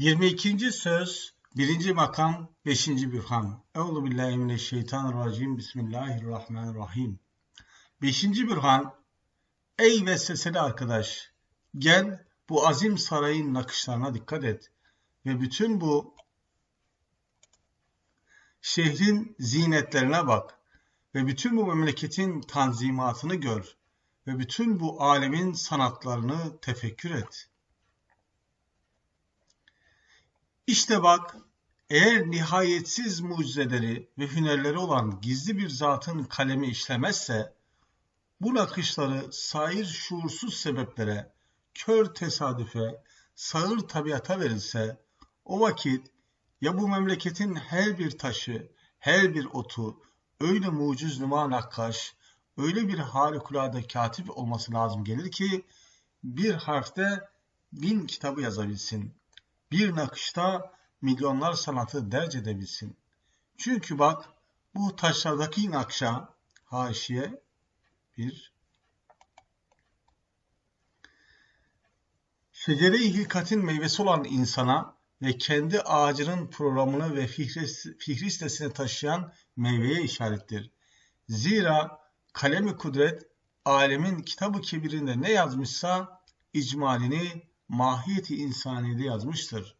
22. söz 1. makam 5. bürhan. Euzu billahi mineşşeytanirracim. Bismillahirrahmanirrahim. 5. bürhan Ey vesveseli arkadaş, gel bu azim sarayın nakışlarına dikkat et ve bütün bu şehrin zinetlerine bak ve bütün bu memleketin tanzimatını gör ve bütün bu alemin sanatlarını tefekkür et. İşte bak, eğer nihayetsiz mucizeleri ve hünerleri olan gizli bir zatın kalemi işlemezse, bu nakışları sair şuursuz sebeplere, kör tesadüfe, sağır tabiata verilse, o vakit ya bu memleketin her bir taşı, her bir otu öyle muciz numa nakkaş, öyle bir harikulade katip olması lazım gelir ki bir harfte bin kitabı yazabilsin. Bir nakışta milyonlar sanatı derc edebilsin. Çünkü bak bu taşlardaki nakşa haşiye bir şecere-i hilkatin meyvesi olan insana ve kendi ağacının programını ve fihristesini taşıyan meyveye işarettir. Zira kalemi kudret alemin kitabı kebirinde ne yazmışsa icmalini mahiyeti insaniyede yazmıştır.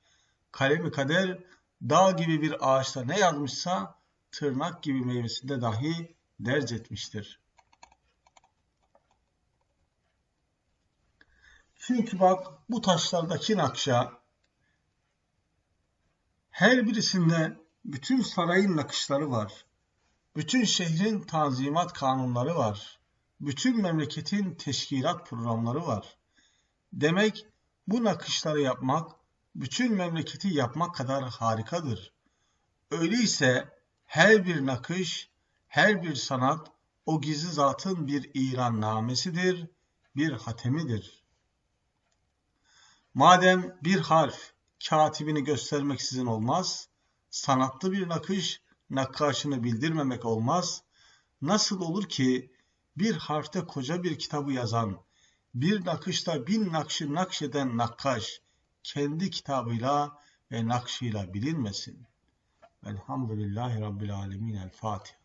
Kalemi kader dağ gibi bir ağaçta ne yazmışsa tırnak gibi meyvesinde dahi derc etmiştir. Çünkü bak bu taşlardaki nakşa her birisinde bütün sarayın nakışları var. Bütün şehrin tanzimat kanunları var. Bütün memleketin teşkilat programları var. Demek bu nakışları yapmak, bütün memleketi yapmak kadar harikadır. Öyleyse her bir nakış, her bir sanat o gizli zatın bir İran namesidir, bir hatemidir. Madem bir harf katibini göstermek sizin olmaz, sanatlı bir nakış nakkaşını bildirmemek olmaz. Nasıl olur ki bir harfte koca bir kitabı yazan, bir nakışta bin nakşı nakşeden nakkaş, kendi kitabıyla ve nakşıyla bilinmesin. Elhamdülillahi Rabbil Alemin. El Fatiha.